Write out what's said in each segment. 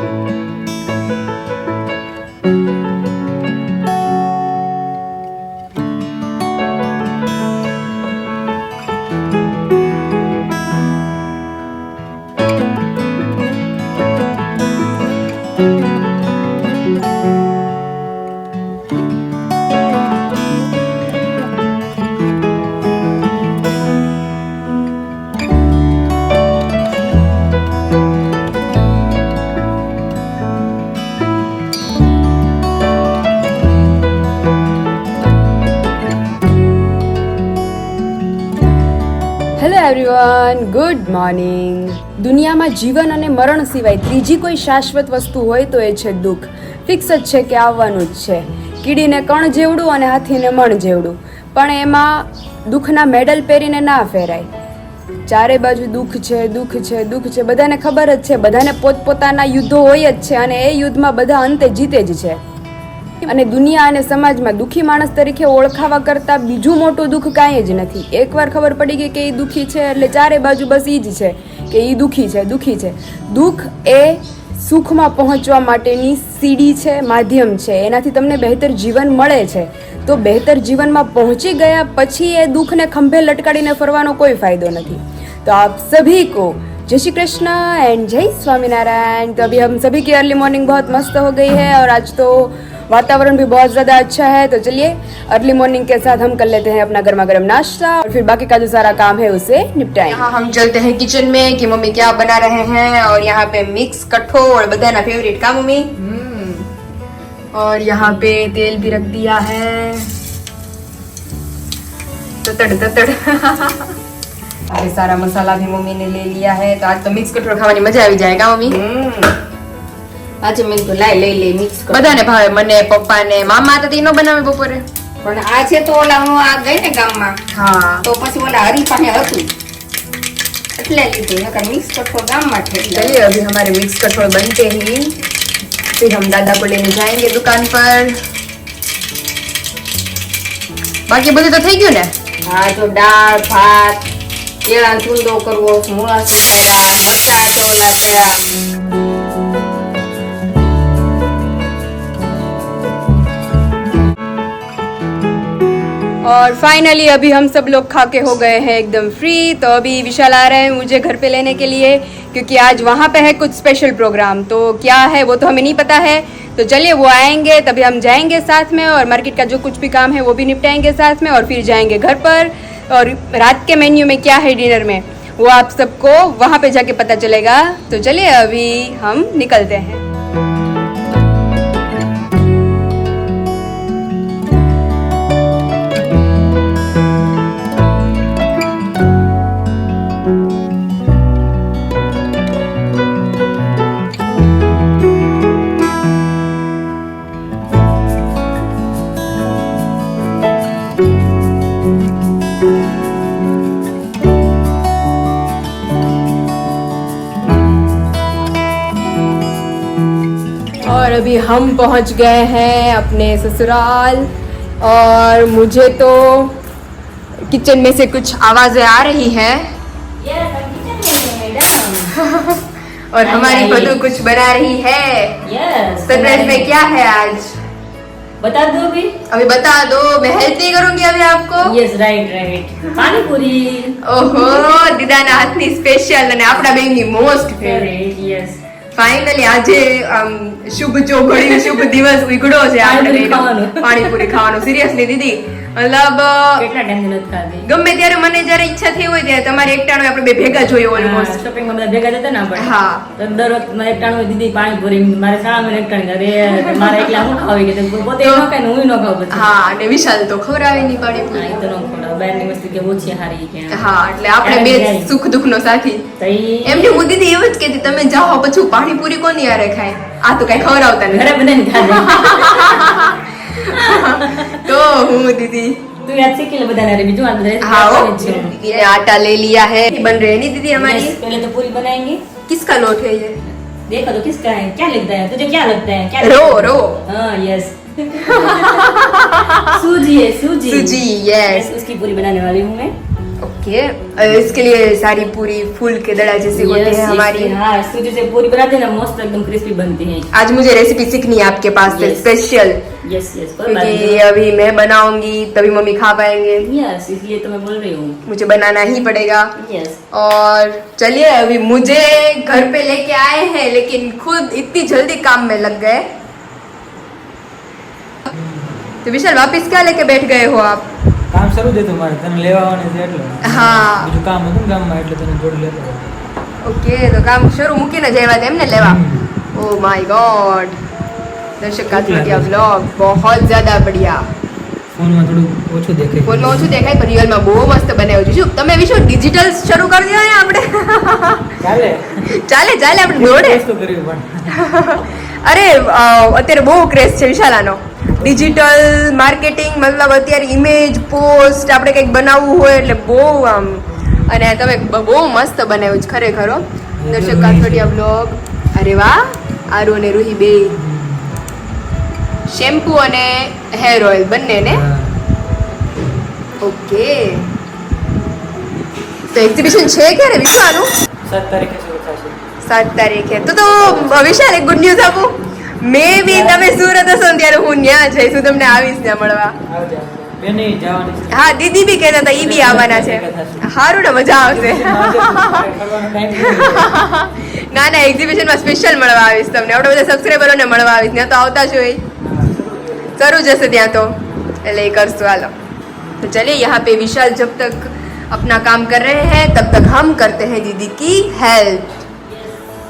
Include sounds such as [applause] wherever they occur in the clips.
Hello everyone good morning દુનિયામાં જીવન અને મરણ સિવાય ત્રીજી કોઈ શાશ્વત વસ્તુ હોય તો એ છે દુઃખ. ફિક્સ જ છે કે આવવાનું જ છે. કીડીને કણ જેવડું અને હાથીને મણ જેવડું. પણ એમાં દુઃખના મેડલ પહેરીને ના ફેરાય. ચારે બાજુ દુઃખ છે દુઃખ છે દુઃખ છે. બધાને ખબર જ છે. બધાને પોતપોતાના યુદ્ધો હોય જ છે અને એ યુદ્ધમાં બધા અંતે જીતે જ છે. અને દુનિયા અને સમાજમાં દુઃખી માણસ તરીકે ઓળખાવા કરતાં બીજું મોટું દુઃખ કાંઈ જ નથી એકવાર ખબર પડી ગઈ કે એ દુઃખી છે એટલે ચારે બાજુ બસ એ જ છે કે એ દુઃખી છે દુઃખી છે દુઃખ એ સુખમાં પહોંચવા માટેની સીડી છે માધ્યમ છે એનાથી તમને બહેતર જીવન મળે છે તો બહેતર જીવનમાં પહોંચી ગયા પછી એ દુઃખને ખંભે લટકાડીને ફરવાનો કોઈ ફાયદો નથી तो आप सभी को जय श्री कृष्ण एंड जय स्वामीनारायण तो अभी हम सभी की अर्ली मॉर्निंग बहुत मस्त हो गई है और आज तो वातावरण भी बहुत ज़्यादा अच्छा है तो चलिए अर्ली मॉर्निंग के साथ हम कर लेते हैं अपना गर्मा गर्म नाश्ता और फिर बाकी का जो सारा काम है उसे निपटाए हम चलते हैं किचन में कि मम्मी क्या बना रहे हैं और यहाँ पे मिक्स कठोर बताना फेवरेट का मम्मी? हम्म। और यहाँ पे तेल भी रख दिया है। ततड़ ततड़। [laughs] अरे सारा मसाला भी मम्मी ने ले लिया है तो आज तो मिक्स कठोर खाने मज़ा आ जाएगा मम्मी। हम्म। આજે મેં કીધું લાય લઈ લે મિક્સ કર બધાને ભાવે મને પપ્પાને મામા હતા તે નો બનાવે બપોરે પણ આ છે તો ઓલા હું આ ગઈ ને ગામમાં હા તો પછી ઓલા હરી પાસે હતું એટલે લીધું નકર મિક્સ કઠોળ ગામમાં છે એટલે. चलिए अभी हमारे मिक्स कठोर बनते ही फिर हम दादा को लेने जाएंगे दुकान पर બાકી બધું તો થઈ ગયું ને હા તો દાળ ભાત કેળાનો ચૂંદો કરવો મૂળા સુધાર્યા મરચા ચોલા કર્યા और फाइनली अभी हम सब लोग खा के हो गए हैं एकदम फ्री तो अभी विशाल आ रहे हैं मुझे घर पे लेने के लिए, क्योंकि आज वहाँ पे है कुछ स्पेशल प्रोग्राम तो क्या है वो तो हमें नहीं पता है। तो चलिए वो आएँगे, तभी हम जाएँगे साथ में और मार्केट का जो कुछ भी काम है वो भी निपटाएँगे साथ में और फिर जाएँगे घर पर। और रात के मेन्यू में क्या है डिनर में, वो आप सबको वहाँ पे जाके पता चलेगा। तो चलिए अभी हम निकलते हैं। अभी हम पहुंच गए हैं अपने ससुराल और मुझे तो किचन में से कुछ आवाजें आ रही है [laughs] और हमारी Nice. बधू कुछ बना रही है यस सरप्राइज में क्या है आज बता दो भी अभी बता दो मैं हेल्प नहीं करूंगी अभी आपको यस राइट राइट पानी पूरी ઓહો દીદાના હાથની સ્પેશિયલ અને આપણા બેનની most favourite favourite yes finally આજે આમ શુભ ચોઘડિયું શુભ દિવસ ઉગડો છે આપણે. પાણીપુરી ખાવાનું સિરિયસલી દીદી મતલબ કેટલા ટાઈમ નથી ખાધી? ગમે ત્યારે મને જ્યારે ઈચ્છા થઈ હોય ત્યારે તમારે એકટાણું આપણે બે ભેગા જોઈએ ઓલમોસ્ટ શોપિંગમાં બધા ભેગા જતા ને આપણે? હા. તો દર વખત મારે એકટાણું દીદી પાણી ભરી મારે શાળા મને એકટાણી અરે મારે એકલા હું ખાવી કે પોતે ન ખાય હું ન ખાવ પછી? હા અને વિશાલ તો ખવડાવે નહીં પાણીપુરી. હા, એ તો ન ખવડાવ. બહારની વસ્તુ કે ઓછી હારી કે હા એટલે આપણે બે સુખ દુઃખ નો સાથી એમની હું દીદી એવું જ કહેતી તમે જાઓ પછી પાણીપુરી કોની યારે ખાય આ તો કઈ ખવડાવતા ઘરે નથી બધાને ખાધે. [laughs] તો હું દીદી તું યાદ શીખી લે બધાને અરે બીજું આ બધા हाँ યાદ वो કરે જ છે. दीदी ने आटा ले लिया है बन रहे हैं नहीं दीदी हमारी Yes, पहले तो पूरी बनाएंगे किसका लोट है ये देखो तो किसका है क्या लगता है तुझे क्या लगता है क्या रो लगता है? रो हाँ यस [laughs] सूजी है सूजी सूजी यस Yes, उसकी पूरी बनाने वाली हूँ मैं ओके अ, इसके लिए सारी पूरी फूल के दड़ा जैसी yes, होती Yes, है yes, हमारी। हाँ सूजी से पूरी बनाते हैं ना मस्त एकदम क्रिस्पी बनती है। आज मुझे रेसिपी सीखनी है आपके पास से स्पेशल यस यस क्योंकि अभी मैं बनाऊँगी तभी मम्मी खा पाएँगे। यस इसलिए तो मैं बोल रही हूँ। मुझे बनाना ही पड़ेगा। Yes yes. और चलिए अभी मुझे घर पे लेके आए हैं लेकिन खुद इतनी जल्दी काम में लग गए। तो विशाल वापस क्या लेके बैठ गए हो आप? કામ શરૂ જ મારે. તને લેવા આવવાનું છે એટલે. હા. બીજું કામ હતું ગામમાં એટલે તને જોડી લેતો ઓકે તો કામ શરૂ મૂકીને જ આવ્યા એમને લેવા? ઓ my god. Darshak Katmatiya vlog બહોત જ્યાદા બઢિયા. ફોનમાં થોડું ઓછું દેખાય. ફોનમાં ઓછું દેખાય પણ રિયલમાં બહુ મસ્ત બનાવ્યું છે. શું તમે વિશું ડિજિટલ શરૂ કરી દઈએ આપણે? ચાલે. ચાલે ચાલે આપણે દોડે. અરે અત્યારે બહુ ક્રેઝ છે વિશાલાનો. ડિજિટલ માર્કેટિંગ મતલબ અત્યારે ઇમેજ પોસ્ટ આપણે કંઈક બનાવવું હોય એટલે બહુ આમ અને તમે બહુ મસ્ત બનાવ્યું છે ખરેખર. દર્શક કાઠોડિયા બ્લોગ અરે વાહ આરુ અને રૂહી બે. શેમ્પુ અને હેર ઓઇલ બંને ને ઓકે. તો એક્ઝિબિશન છે ક્યારે વિશ્વાનું? સાત તારીખે સાત તારીખે. તો તો વિશાલ એક ગુડ ન્યૂઝ આપું. મે બી તમે સુરત હશો ને ત્યારે હું ત્યાં જઈશ હું તમને આવીશ ત્યાં મળવા આવજે આવજે. બેને જવાની છે હા દીદી બી કહેતા હતા ઈ બી આવવાના છે સારું ને મજા આવશે ફરવાનો time નથી. ના ના એક્ઝિબિશનમાં સ્પેશિયલ મળવા આવીશ તમને આપણે બધા સબસ્ક્રાઈબરોને મળવા આવીશ ત્યાં તો આવતા જ હોય શરૂ જશે ત્યાં તો એટલે એ કરશું હાલો तो चलिए यहाँ पे विशाल जब तक अपना काम कर रहे हैं तब तक हम करते हैं दीदी की हेल्प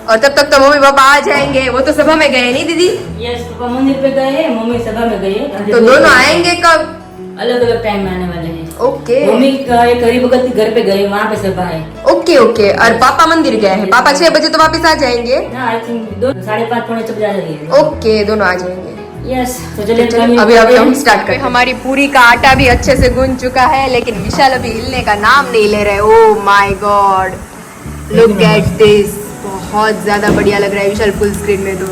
और तब तक तो मम्मी पापा आ जाएँगे। वो तो सभा में गए नहीं दीदी? यस पापा मंदिर पे गए मम्मी सभा में गए तो दोनों आएँगे कब? अलग अलग टाइम आने वाले हैं। ओके। मम्मी का एक करीब बगल घर पे गए वहाँ पे सभा है। Okay okay. और पापा मंदिर गए हैं। पापा छह बजे तो वापस आ जाएँगे। ना आई थिंक दो साढ़े पाँच पौने छह बजे आ जाएगी। ओके दोनों आ जाएँगे। यस तो चलिए चलिए, अभी अभी हम स्टार्ट करें हमारी पूरी का आटा भी अच्छे से गूंज चुका है लेकिन विशाल अभी हिलने का नाम नहीं ले रहे। ओ my god look at this बहुत ज़्यादा बढ़िया लग रहा है विशाल फुल स्क्रीन में तो।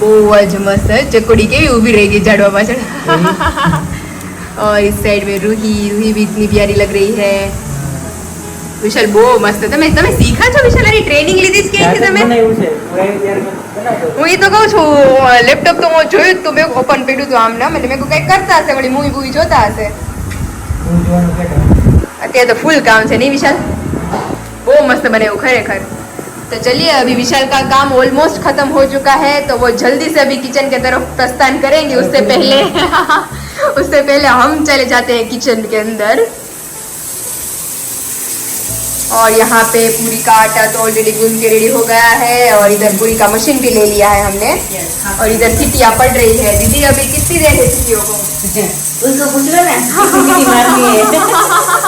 બહુ જ મસ્ત ચકોડી કેવી ઊભી રહી ગઈ ઝાડવા પાછળ और इस साइड में रूही रूही भी इतनी प्यारी लग रही है। વિશાલ બહુ મસ્ત તમે તમે શીખા છો વિશાલ આની ટ્રેનિંગ લીધી જ કે તમે હું એ તો કહું છું લેપટોપ તો હું જોયું તો મેં ઓપન પડ્યું હતું આમ ના મને મેં કઈ કરતા હશે વળી મૂવી બૂવી જોતા હશે। હું જોવાનું અત્યારે तो फुल काम છે नहीं विशाल वो मस्त बने वो खरेखर तो चलिए अभी विशाल का काम ऑलमोस्ट खत्म हो चुका है तो वो जल्दी से अभी किचन के तरफ प्रस्थान करेंगे उससे पहले उससे पहले हम चले जाते हैं किचन के अंदर और यहाँ पे पूरी का आटा तो ऑलरेडी गूंद के रेडी हो गया है और इधर पूरी का मशीन भी ले लिया है हमने और इधर सीटियाँ पड़ रही है दीदी अभी कितनी देर है सीटियों को [laughs] उसको पूछ लो ना कितनी की मारनी है [laughs] [laughs]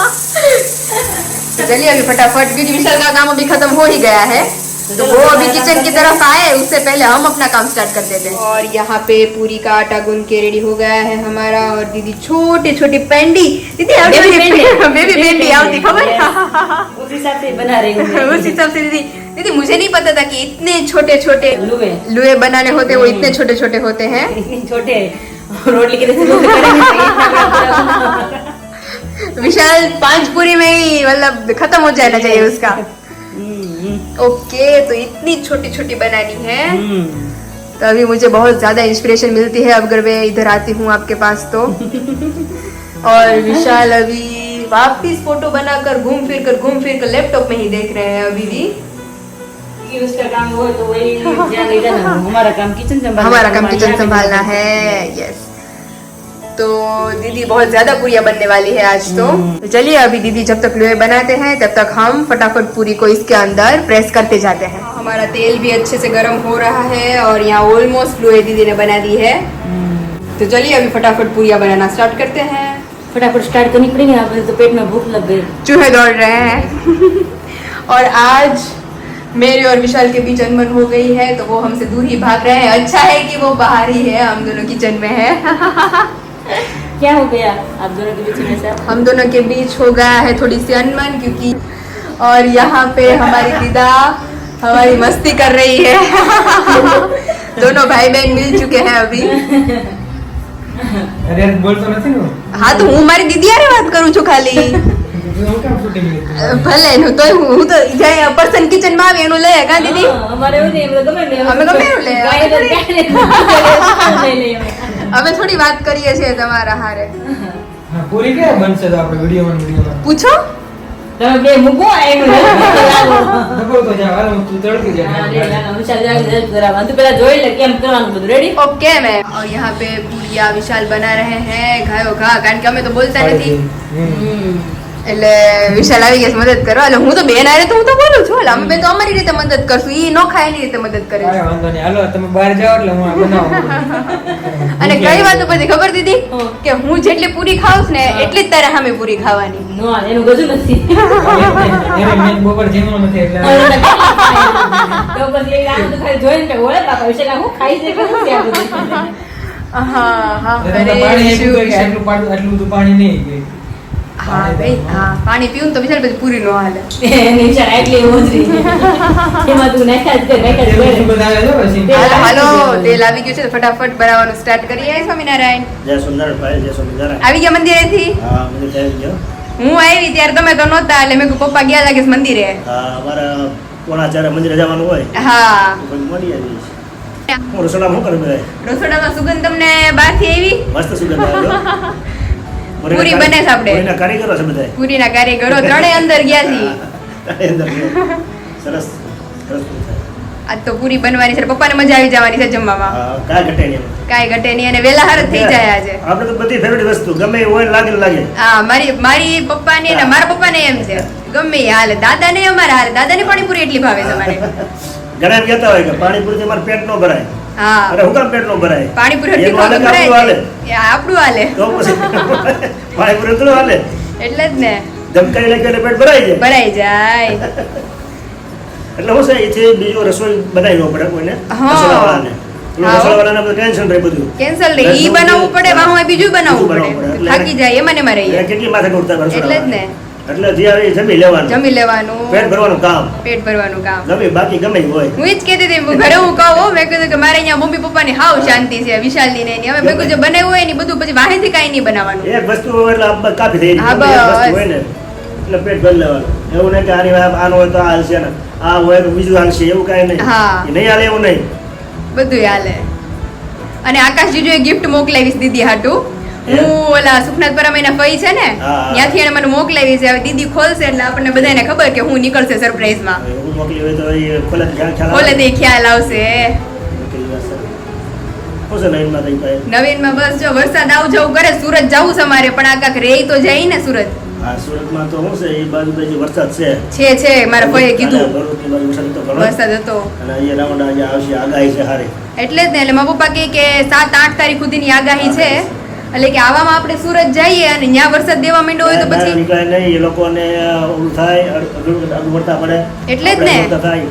तो चलिए अभी फटाफट क्योंकि विशाल का काम अभी खत्म हो ही गया है। तो वो अभी किचन की तरफ़ आए उससे पहले हम अपना काम स्टार्ट कर देते हैं। और यहाँ पे पूरी का आटा गुन के रेडी हो गया है हमारा और दीदी छोटे छोटे पेंडी। दीदी Baby पेंडी। बेबी पेंडी आवती खबर उस हिसाब से बना रही हूँ उस हिसाब से दीदी। दीदी मुझे नहीं पता था कि इतने छोटे छोटे लुए। लुए बनाने होते वो इतने छोटे छोटे होते हैं। छोटे। रोटली के [laughs] विशाल पाँच पूरी में ही मतलब खत्म हो जाना चाहिए उसका। हम्म, ओके तो इतनी छोटी छोटी बनानी है। हम्म। तो अभी मुझे बहुत ज़्यादा इंस्पिरेशन मिलती है अगर मैं इधर आती हूँ आपके पास तो। [laughs] और विशाल अभी वापिस फ़ोटो बनाकर घूम फिर कर घूम फिर कर लैपटॉप में ही देख रहे हैं अभी भी। उसका काम वो तो वही हमारा काम किचन संभालना हमारा काम किचन संभालना है यस तो दीदी बहुत ज़्यादा पूरिया बनने वाली है आज तो। तो चलिए अभी दीदी जब तक लोहे बनाते हैं तब तक हम फटाफट पूरी को इसके अंदर प्रेस करते जाते हैं। हमारा तेल भी अच्छे से गर्म हो रहा है और यहाँ ऑलमोस्ट लोहे दीदी ने बना दी है। तो चलिए अभी फटाफट पूरियाँ बनाना स्टार्ट करते हैं। फटाफट स्टार्ट करनी पड़ेगी यहाँ तो पेट में भूख लग गई। चूहे दौड़ रहे हैं। [laughs] और आज मेरे और विशाल के बीच अनबन हो गई है तो वो हमसे दूर ही भाग रहे हैं। अच्छा है कि वो बाहर ही है हम दोनों किचन में है। [laughs] क्या हो गया आप दोनों के बीच में ऐसा हम दोनों के बीच हो गया है थोड़ी सी अनबन क्योंकि और यहाँ पे हमारी दीदा हमारी मस्ती कर रही है दोनों भाई बहन मिल चुके हैं अभी અરે યાર, બોલતો નથી ને હું. હા તો હું મારી દીદી હારે વાત કરું છું ખાલી તું હું કેમ shooting લીધું? ભલે એનું તોય હું હું તો જાય પર્સન કિચન માં આવે એનું લે કા દીદી હા, અમારે એવું નહીં, અમે ગમે તે- અમે ગમે એવું લઈએ. અમે. અમે થોડી વાત કરીએ છીએ તમારા હારે હા, પૂરી ક્યારે બનશે તો આપણે વિડીયોમાં ને વિડીયોમાં? પૂછો તમે બે મૂકો એનું લાવો. દબાવ તો જા, હાલો, તું તડકી જા. હા, રે, લાવો. વિશાલ જાય, help કરાવવા. તું પેલા જોઈ લે કેમ કરવાનું બધું રેડી ओके मैम और यहाँ पे पूरिया विशाल बना रहे हैं घायो घा કારણ કે અમે તો બોલતા નથી હમ. એટલે વિશાલ આવી ગયા મદદ કરવા. એટલે હું તો બેન હારે તો હું તો બોલું છું. એટલે અમે બેન તો અમારી રીતે મદદ કરશું. ઈ નો ખાય એની રીતે મદદ કરે છે. વાંધો નહીં. હાલો, તમે બહાર જાઓ એટલે હું બનાવું. [laughs] અને કઈ વાત ઉપરથી ખબર દીધી? કે હું જેટલી પૂરી ખાઉં ને એટલી જ તારે સામે પૂરી ખાવાની. [laughs] નો એનું ગજું નથી. એને મેં બપોર જમ્યો નથી એટલે તો પછી એ તો ખાલી જોઈને કે ઓળે બાપા વિશાલ હું ખાઈ છે? કે શું આ બધું? હા પાણી આપ્યું હોય કે? આટલું આટલું બધું પાણી નહીં હા ભાઈ હા પાણી પીવું તો વિશાલ પછી પૂરી નો હાલે. એની વિશાલ જ રહી એમાં તું નાખ્યા જ કર, નાખ્યા જ કર. છે હાલો. તેલ આવી ગયું છે ફટાફટ બનાવવાનું સ્ટાર્ટ કરીએ સ્વામિનારાયણ? જય સુંદરભાઈ જય સ્વામિનારાયણ. આવી ગયા મંદિરેથી? હા મને થઈ ગયો. હું આવી ત્યારે તમે તો નહોતા એટલે મેં પપ્પા ગયા લાગે છે મંદિરે. હા અમારે ચારે મંદિરે જવાનું હોય હા. મળી આવી છે હું રસોડામાં શું કરું રસોડામાં સુગંધ તમને બહારથી આવી? મસ્ત સુગંધ આવ્યો [laughs] પૂરી બને છે આપણે. પૂરીના કારીગરો છે બધા પૂરીના કારીગરો ત્રણેય અંદર ગયા છે. અંદર સરસ આજ તો પૂરી બનવાની છે પપ્પાને મજા આવી જવાની છે જમવામાં. હા ઘટે નહીં. એમાં. ઘટે નહીં અને વેલા હાર થઈ જાય આજે. આપણે તો બધી ફેવરેટ વસ્તુ ગમે હોય ને લાગે લાગે. હા મારી મારી પપ્પાની અને મારા પપ્પાને એમ છે. ગમે હાલે. દાદાને અમારા હાલે. દાદાને પાણીપુરી એટલી ભાવે છે [laughs] મારે ઘણા કહેતા હોય કે પાણીપુરીથી અમારે પેટ ન ભરાય. હા. અરે હું કામ પેટ ભરાય? પાણીપુરી એટલી હાલે ભાવે કે ભરાય આપણું. હાલે તો પછી પાણીપુરી થોડું હાલે એટલે જ ને. ધમકાઈ લાગે એટલે પેટ ભરાય જાય. ભરાઈ જાય. એટલે હું છે એથી બીજું રસોઈ બનાવી પડે કોઈને. રસોડાવાળાને. પેલું હા. રસોડાવાળાને બધું ટેન્શન રહે બધું. કેન્સલ રહે ઈ બનાવવું પડે વાહું બીજું બનાવવું પડે. થાકી જાય એમાં ને એમાં રહીએ કેટલી માથે એટલે જ ને. એટલે જ્યારે જમી લેવાનું જમી લેવાનું. પેટ ભરવાનું કામ. પેટ ભરવાનું કામ. ગમે બાકી ગમે હોય. હું જ કહેતી હતી ઘરે હું કહું મેં કીધું કે મારે અહીંયા મમ્મી પપ્પાની હાવ શાંતિ છે વિશાલની ને હવે મેં કીધું બનાવ્યું હોય ને બધું પછી વાહેથી કાંઈ નહીં બનાવવાનું. એક વસ્તુ એટલે કાફી થઈ હા, બસ. હોય ને એટલે પેટ ભરી લેવાનું. એવું નહીં કે આની આનો હોય તો આ હાલશે ને. આ હોય તો બીજું હાલશે એવું કાંઈ નહીં. હા. નહીં હાલે એવું નહીં. બધું હાલે. અને આકાશ જીજુએ ગિફ્ટ મોકલાવીશ દીદી હાટુ. હું ઓલા સુખનાથ પરમાઈના ફઈ છે ને ત્યાંથી એને મને મોકલાવી છે. હવે દીદી ખોલશે એટલે આપણને બધાને ખબર કે હું નીકળશે સરપ્રાઈઝમાં. ખોલે તો ખ્યાલ આવશે. નવીનમાં બસ જો વરસાદ આવ જવું કરે સુરત જવું છે મારે પણ આ કાંક રે તો જાય ને સુરત. હા સુરતમાં તો શું છે એ બાજુ તો જે વરસાદ છે. છે છે મારા ભાઈએ કીધું. વરસાદ હતો. અને અહીંયા રાઉન્ડ આજે આવશે આગાહી છે હારી. એટલે જ ને એટલે મારા પપ્પા કે સાત આઠ તારીખ સુધીની આગાહી છે. એટલે કે આવામાં આપણે સુરત જઈએ અને ત્યાં વરસાદ દેવા માંડ્યો હોય તો પછી નીકળે નહીં. એ લોકોને ઓલું થાય પડતા પડે. એટલે જ ને.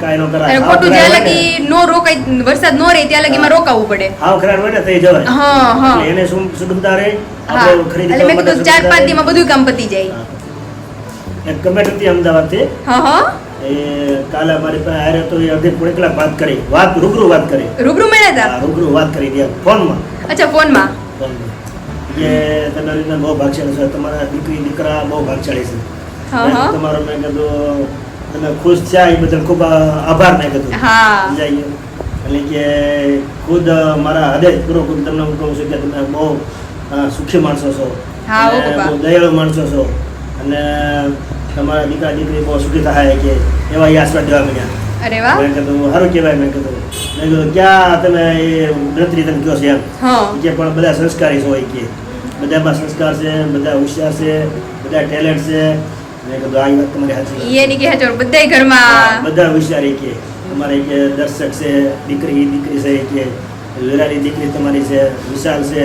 કાંઈ ન કરાય. ખોટું જ્યાં લગી નો. રોકાય વરસાદ નો રહે ત્યાં લગીમાં રોકાવું પડે. હાવ ખરાબ હોય ને તે જવાય. હા હા. એને સુગમતા રહે? આપણે ખરીદી એટલે મેં કીધું ચાર પાંચ. દીમાં બધું કામ પતી જાય. હા. એક કમેટ હતી અમદાવાદથી. હા હા. એ કાલે અમારી પાસે આરે તો એ અડધી પોણી કલાક વાત કરી. વાત રૂબરૂ વાત કરી. રૂબરૂ મળ્યા હતા? રૂબરૂ વાત કરી ત્યાં ફોનમાં. અચ્છા ફોનમાં? ફોનમાં. કે તમે રીતના બહુ ભાગશાળી છો તમારા દીકરી દીકરા બહુ ભાગશાળી છે. તમારો મેં કીધું તમે ખુશ થયા એ બદલ ખૂબ આભાર મેં કીધું. હા. સમજાઈ એટલે કે ખુદ મારા હૃદયપૂર્વક ખુદ તમને હું કહું છું કે તમે બહુ સુખી માણસો છો. બહુ દયાળુ માણસો છો. અને તમારા દીકરા દીકરી બહુ સુખી થાય કે એવા આશીર્વાદ દેવા મળ્યા અરે વાહ. મેં કીધું સારું કહેવાય મેં કીધું. મેં કીધું ક્યાં તમે એ ગણતરી તમે કહો છે એમ. કે પણ બધા સંસ્કારી હોય કે. બધામાં સંસ્કાર છે બધા હોશિયાર છે બધા ટેલેન્ટ છે. મેં કીધું આ વાત તમારી સાચી એ નહીં કે બધાય ઘરમાં. બધા હોશિયાર કે. તમારે કે દર્શક છે દીકરી દીકરી છે કે. વેરાની દીકરી તમારી છે વિશાલ છે.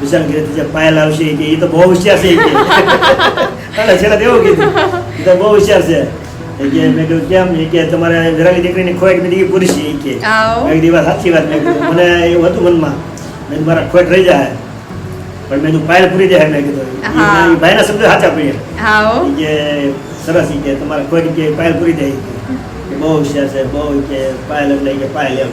વિશાલ ઘરેથી જે પાયલ આવશે કે. એ તો બહુ હોશિયાર છે કે. [laughs] છેલ્લા એવું કીધું એ તો બહુ હોશિયાર છે. એ કે મેં કીધું કેમ એ કે તમારે દીકરીની ખોટ પૂરી છે એ કે. સાચી વાત મેં મને એવું હતું મનમાં. મેં મારા ખોટ રહી જાય. પણ મેં પાયલ પૂરી જાય મેં કીધું. ભાઈના શબ્દ સાચા પડીએ કે સરસ કે તમારે કોઈ કે પાયલ પૂરી જાય બહુ હોશિયાર છે બહુ કે પાયલ એટલે ઈ કે પાયલ એમ.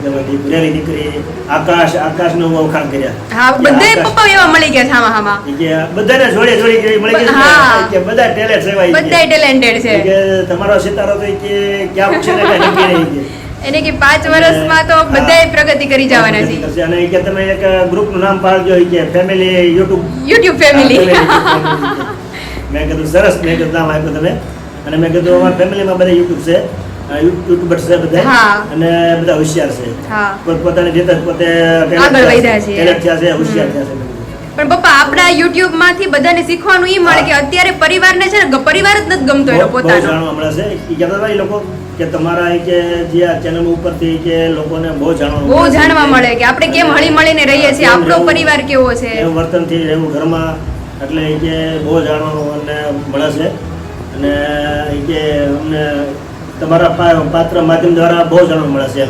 એટલે વર્ષમાં દીકરી આકાશ આકાશનું વખાણ કર્યા હા બધે પપ્પા એવા મળી ગયા છે આમાં આમાં કે બધાને જોડે જોડી કરી મળી ગઈ કે બધા ટેલેન્ટ છે ભાઈ ટેલેન્ટેડ છે કે તમારો સિતારો તો કે ક્યાં મૂકશે ને કાંઈ નહીં એને કે પાંચ વર્ષમાં તો હા. બધાય પ્રગતિ કરી જવાના છે અને કે તમે એક ગ્રુપનું નામ પાડજો કે ફેમિલી યુટ્યુબ યુટ્યુબ ફેમિલી મેં કીધું સરસ મેં કીધું નામ આપ્યું તમે અને મેં કીધું અમારા ફેમિલીમાં બધા યુટ્યુબ છે યુટ્યુબર્સ છે બધા? અને બધા હોશિયાર છે. પોતપોતાની રીતે પોતે આગળ વધ્યા છે. થયા છે હોશિયાર થયા છે. પણ પપ્પા આપણા યુટ્યુબમાંથી બધાને શીખવાનું એ મળે કે અત્યારે પરિવારને છે ને પરિવાર જ નથી ગમતો એનો પોતાનો. જાણવા મળે છે. એ કહેતા હતા લોકો કે તમારા કે જે આ ચેનલ ઉપરથી કે લોકોને બહુ જાણવા બહુ જાણવા મળે કે આપણે કેમ હળી મળીને રહીએ છીએ? આપણો પરિવાર કેવો છે? વર્તન વર્તનથી રહેવું ઘરમાં એટલે કે બહુ જાણવાનું અને મળે છે. અને કે અમને તમારા પાત્ર માધ્યમ દ્વારા બહુ જાણવા મળે છે.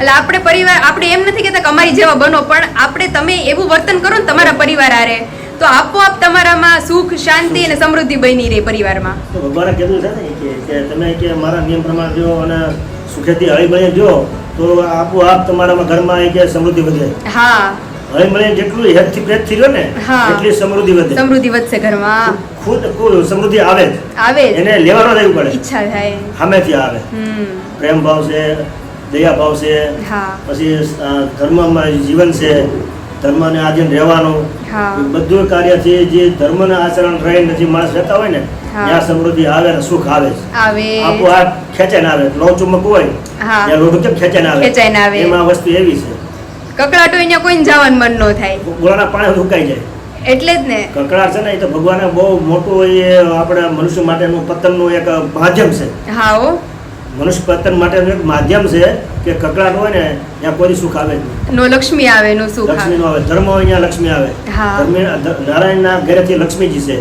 એટલે આપણે પરિવાર આપણે એમ નથી કહેતા કે અમારી જેવા બનો પણ આપણે તમે એવું વર્તન કરો ને તમારા પરિવાર હારે તો આપોઆપ તમારામાં સુખ શાંતિ અને સમૃદ્ધિ બની રહે પરિવારમાં. તો ભગવાને કીધું છે ને કે કે તમે કે મારા નિયમ પ્રમાણે જો અને સુખેથી હળી બને જો તો આપોઆપ તમારામાં ઘરમાં કે સમૃદ્ધિ વધે. હા. હળી મળીને જેટલું હેતથી પ્રેતથી રહ્યો ને. એટલી સમૃદ્ધિ વધે. સમૃદ્ધિ વધશે ઘરમાં. ખુદ સમૃદ્ધિ આવે આવે એને લેવાનો રહેવું પડે. ઈચ્છા થાય. સામેથી આવે. પ્રેમ ભાવ છે દયા ભાવ છે પછી ધર્મમાં જીવન છે ધર્મને આધીન રહેવાનું. બધું કાર્યથી જે ધર્મના આચરણ રહીને જે માણસ રહેતા હોય ને. ત્યાં સમૃદ્ધિ આવે ને સુખ આવે આવે. આપોઆપ ખેંચાઈને આવે. લોહ ચુંબક હોય ત્યાં લોઢું કેમ ખેંચાઈને આવે. એમાં વસ્તુ એવી છે. કકડાટ અહીંયા કોઈને જવાનું મન ન થાય. ગોળાના પાણી સુકાઈ જાય. એટલે જ ને. કકડાટ છે ને એ તો ભગવાને બહુ મોટું એ આપણા મનુષ્ય માટેનું પતનનું એક માધ્યમ છે. હા ઓ મનુષ્ય પતન માટેનું એક માધ્યમ છે કે કકડાટ હોય ને ત્યાં કોઈ સુખ આવે નો લક્ષ્મી આવે નો સુખ લક્ષ્મી આવે. નો આવે. ધર્મ હોય ત્યાં લક્ષ્મી આવે. ધર્મે- નારાયણના ઘરેથી લક્ષ્મીજી છે.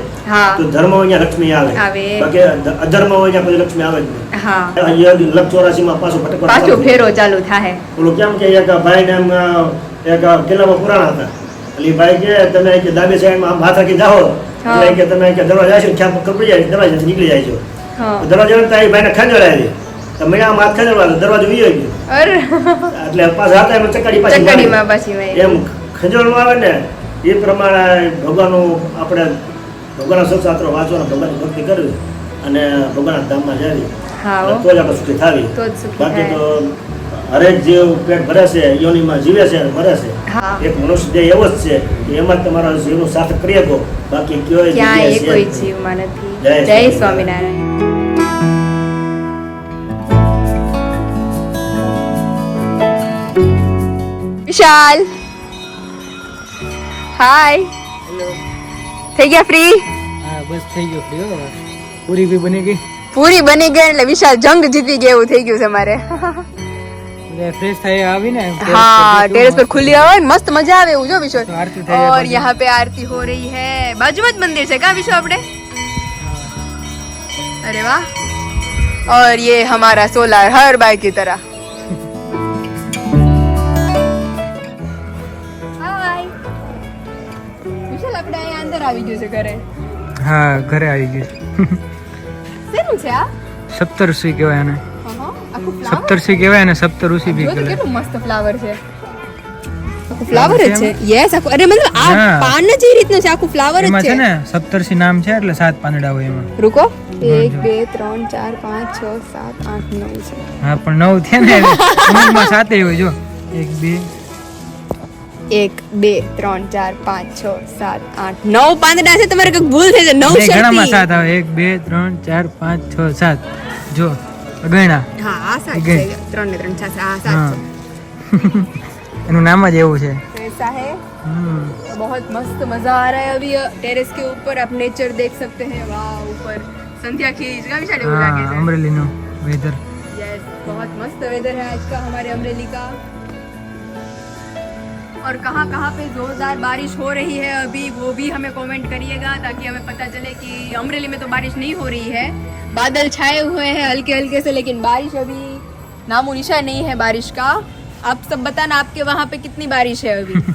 તો ધર્મ હોય ત્યાં લક્ષ્મી આવે. બાકી અધર્મ હોય ત્યાં કોઈ લક્ષ્મી આવે જ નહીં. લક્ષ ચોરાસી માં પાછો પાછું પાછો ફેરો ચાલુ થાય. ઓલું કેમ કે એક ભાઈ ને એક કિલ્લામાં પુરાણા હતા. એટલે ભાઈ કે તમે કે ડાબી સાઈડમાં આમ હાથ રાખી જાઓ. એટલે કે તમે કે દરવાજા છો ક્યાં કપડી જાય દરવાજા નીકળી જાય છો દરવાજા ભાઈને ખંજોળાવી તમે આમ હાથ દરવાજો વીયો ગયો. અરે. એટલે પાછા હતા એમ ચકડી પાછી. ચકડીમાં પાછી. એમ ખંજોળમાં આવે ને એ પ્રમાણે ભગવાનનું આપણે ભગવાનના સત્શાસ્ત્રો વાંચવાનો ભગવાનની ભક્તિ કરવી અને ભગવાનના ધામમાં જાવી. તો જ આપણે સુખી થાવી. બાકી તો હરેક જીવ પેટ ભરે છે યોનિમાં જીવે છે અને મરે છે. એક મનુષ્ય દેહ એવો જ છે કે એમાં તમારા જીવનું સાર્થક કરી શકો. બાકી કયો જય. સ્વામિનારાયણ. વિશાલ હાય થઈ ગયા ફ્રી હા બસ થઈ ગયો free હો. પૂરી બી બની ગઈ પૂરી બની ગઈ એટલે વિશાલ જંગ જીતી ગયા એવું થઈ ગયું છે મારે એટલે ફ્રેશ થઈ આવીને हाँ टेरेस पर खुली हवा है मस्त मजा आवे वो जो विश्व तो आरती થઈ और બાજુ. यहाँ पे आरती हो रही है बाजू में मंदिर से कहाँ विश्व अपने अरे वाह और ये हमारा सोलार हर बार की तरह આવી ગયું છે ઘરે? હા ઘરે આવી ગયું શેનું છે આ? સપ્તઋષિ કહેવાય એને. અહં, આખું ફ્લાવર સપ્તર્ષિ કહેવાય અને સપ્તઋષિ બી કહેવાય. કેટલું મસ્ત ફ્લાવર છે. ફ્લાવર જ છે? યસ આખું અરે મતલબ આ. પાન જ એ રીતનું છે? આખું ફ્લાવર જ છે? છે ને સપ્તર્ષિ નામ છે એટલે સાત પાંદડા હોય એમાં. રૂકો. એક બે ત્રણ ચાર પાંચ છ સાત આઠ નવ છે. હા પણ નવ થયા ને અમુકમાં સાતે હોય જો. એક બે એક બે ત્રણ ચાર પાંચ છ સાત આઠ નવ પાંદડા છે તમારે કંઈક ભૂલ થઈ છે નવ બે ઘણામાં શરતી. સાત આવે એક બે ત્રણ ચાર પાંચ છ સાત જો ગણા હા આ સાત ગઈ. છે ત્રણ ને ત્રણ છ આ સાત હા છે એનું નામ જ એવું છે तो ऐसा है હમ. बहुत मस्त मजा आ रहा है अभी टेरेस के ऊपर आप नेचर देख सकते हैं वाह ऊपर संध्या खींच का विशाल એવું લાગે હા છે અમરેલીનું વેધર यस बहुत मस्त वेदर है आज का हमारे अमरेली का और कहाँ कहाँ पे जोरदार बारिश हो रही है अभी वो भी हमें कमेंट करिएगा ताकि हमें पता चले कि अमरेली में तो बारिश नहीं हो रही है। बादल छाए हुए हैं हल्के हल्के से लेकिन बारिश अभी नामो निशान नहीं है बारिश का। आप सब बताना आपके वहाँ पे कितनी बारिश है अभी। [laughs]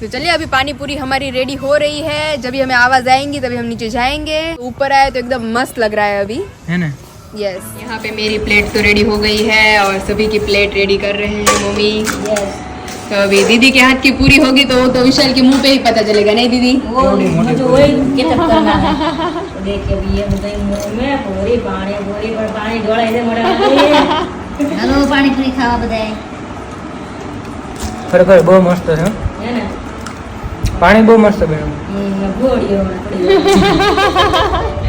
तो चलिए अभी पानी पूरी हमारी रेडी हो रही है। जब भी हमें आवाज़ आएँगी तभी हम नीचे जाएँगे। ऊपर आए तो एकदम मस्त लग रहा है अभी। है ને यस यहाँ पे मेरी प्लेट तो रेडी हो गई है और सभी की प्लेट रेडी कर रहे हैं मम्मी। Yes. तो अभी दीदी के हाथ की पूरी होगी तो तो विशाल के मुँह पे ही पता चलेगा नहीं दीदी? वो मुझे मस्त है [laughs] देख के ये मुझे मुँह में पानी पूरी पर पानी डोला इधर मरा हेलो [laughs] पानी खावा बताए। [laughs]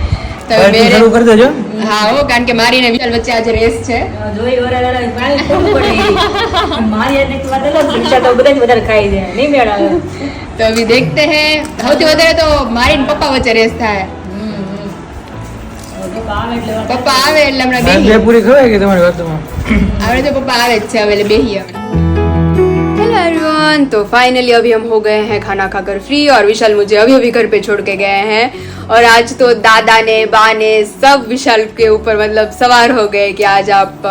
મારી ને હે સૌથી વધારે તો મારી ને પપ્પા વચ્ચે રેસ થાય. પપ્પા આવે એટલે હમણાં બે તો પપ્પા આવે જ છે હવે બેહીએ एवरीवन तो फाइनली अभी हम हो गए हैं खाना खाकर फ्री और विशाल मुझे अभी अभी घर पे छोड़ के गए हैं। और आज तो दादा ने, बा ने सब विशाल के ऊपर मतलब सवार हो गए कि आज आप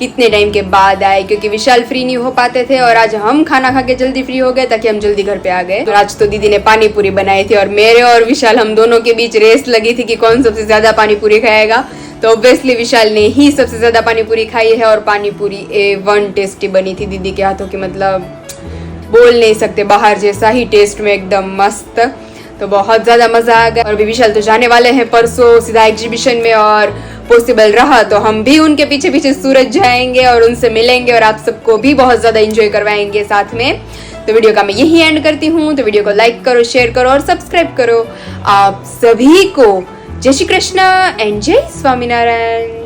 कितने टाइम के बाद आए, क्योंकि विशाल फ्री नहीं हो पाते थे और आज हम खाना खा के जल्दी फ्री हो गए ताकि हम जल्दी घर पे आ गए। तो आज तो दीदी ने पानी पूरी बनाई थी और मेरे और विशाल हम दोनों के बीच रेस लगी थी कि कौन सबसे ज़्यादा पानी पूरी खाएगा। तो ऑब्वियसली विशाल ने ही सबसे ज़्यादा पानी पूरी खाई है और पानी पूरी ए वन टेस्टी बनी थी दीदी के हाथों की मतलब बोल नहीं सकते, बाहर जैसा ही टेस्ट में एकदम मस्त। तो बहुत ज़्यादा मज़ा आ गया। और भी विशाल तो जाने वाले हैं परसों सीधा एग्जीबिशन में और पॉसिबल रहा तो हम भी उनके पीछे पीछे सूरज जाएँगे और उनसे मिलेंगे और आप सबको भी बहुत ज़्यादा इंजॉय करवाएँगे साथ में। तो वीडियो का मैं यही एंड करती हूँ। तो वीडियो को लाइक करो शेयर करो और सब्सक्राइब करो। आप सभी को જય શ્રી કૃષ્ણ એન્ડ જય સ્વામિનારાયણ.